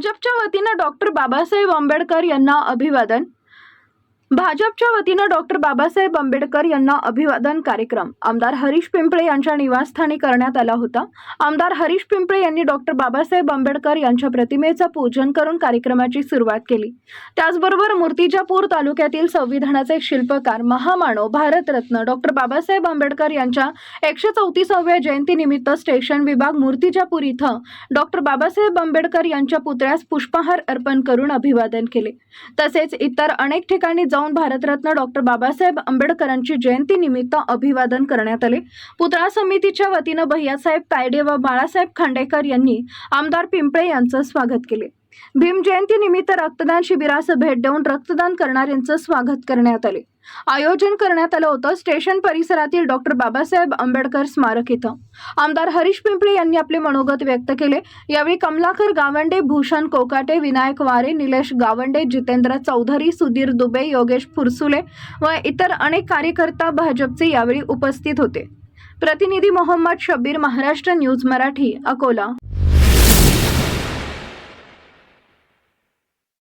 भाजपच्या वतीनं डॉक्टर बाबासाहेब आंबेडकर यांना अभिवादन. भाजपच्या वतीनं डॉक्टर बाबासाहेब आंबेडकर यांना अभिवादन कार्यक्रम. आमदार हरीश पिंपळे यांच्या निवासस्थानी करण्यात आला होता. आमदार हरीश पिंपळे यांनी डॉक्टर बाबासाहेब आंबेडकर यांच्या प्रतिमेचं पूजन करून कार्यक्रमाची सुरुवात केली. त्याचबरोबर मूर्तिजापूर तालुक्यातील संविधानाचे शिल्पकार महामानव भारतरत्न डॉक्टर बाबासाहेब आंबेडकर यांच्या एकशे चौतीसाव्या जयंतीनिमित्त स्टेशन विभाग मूर्तिजापूर इथं डॉक्टर बाबासाहेब आंबेडकर यांच्या पुतळ्यास पुष्पहार अर्पण करून अभिवादन केले. तसेच इतर अनेक ठिकाणी जाऊन भारतरत्न डॉक्टर बाबासाहेब आंबेडकरांची जयंतीनिमित्त अभिवादन करण्यात आले. पुतळा समितीच्या वतीनं भैयासाहेब कायडे व बाळासाहेब खांडेकर यांनी आमदार पिंपळे यांचं स्वागत केले. भीम जयंती निमित्त रक्तदान शिबिरास भेट देऊन रक्तदान करणाऱ्यांचं स्वागत करण्यात आले. आयोजन करण्यात आलं होतं स्टेशन परिसरातील डॉक्टर बाबासाहेब आंबेडकर स्मारक इथं. आमदार हरीश पिंपळे यांनी आपले मनोगत व्यक्त केले. यावेळी कमलाकर गावंडे भूषण कोकाटे विनायक वारे निलेश गावंडे जितेंद्र चौधरी सुधीर दुबे योगेश फुरसुले व इतर अनेक कार्यकर्ता भाजपचे यावेळी उपस्थित होते. प्रतिनिधी मोहम्मद शब्बीर महाराष्ट्र न्यूज मराठी अकोला.